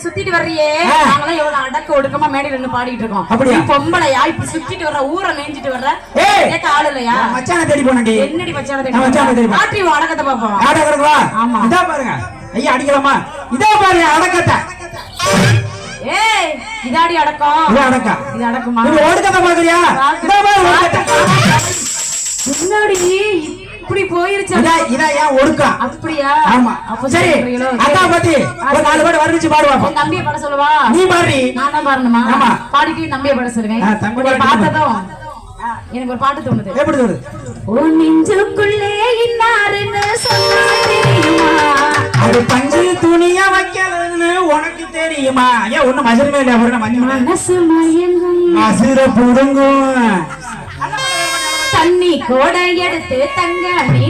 சுத்திட்டு வர்றியே. நாங்களாம் எவ்வளவு அடக்க ஒடுக்கமா மேடையில நின்னு பாடிட்டு இருக்கோம். அப்படியா? நீ பொம்பளையா? இப்ப சுத்திட்டு வர்ற ஊரை மேய்ஞ்சிட்டு வர்ற. கேட்க ஆள் இல்லையா? மச்சானை தேடி போனேன்டி. என்னடி மச்சானை தேடி போனேன். ஆற்றி உன் அடக்கத்தை பாப்போம் ஆட கிடக்குவா ஆமா. இதா பாருங்க. ஐயா அடிக்கலாமா? இதா பாருங்க அடக்கத்தை. ஏய் இதாடி அடக்கம். இது அடக்கா இது அடக்குமா? இது ஒடுக்கத்தை பாக்குறியா இதா பாரு இப்படி போயிருச்சு. இதா இதா ஏன் ஒடுக்கம் அப்படியா? ஆமா. சரி? அக்கா பத்தி ஒரு நாலு வர்ணிச்சு பாடுவா. உன் தம்பியை பாட சொல்லவா. நீ பாடுறி. நான் தான் பாடணுமா? ஆமா. பாடிட்டு நம்பியை பாட சொல்லுவேன். தம்பி. பார்த்ததும் எனக்கு ஒரு பாட்டு தோணுது. எப்படி வருது உன் நெஞ்சுக்குள்ளே இன்னாருன்னு சொன்னா தெரியுமா? அது பஞ்சு துணியா வைக்கலன்னு உனக்கு தெரியுமா? ஏன் ஒண்ணும் மசருமே இல்ல மஞ்சள் மனசு மயங்கும். மசுர புடுங்கும். கோடை எடுத்து தங்க நீ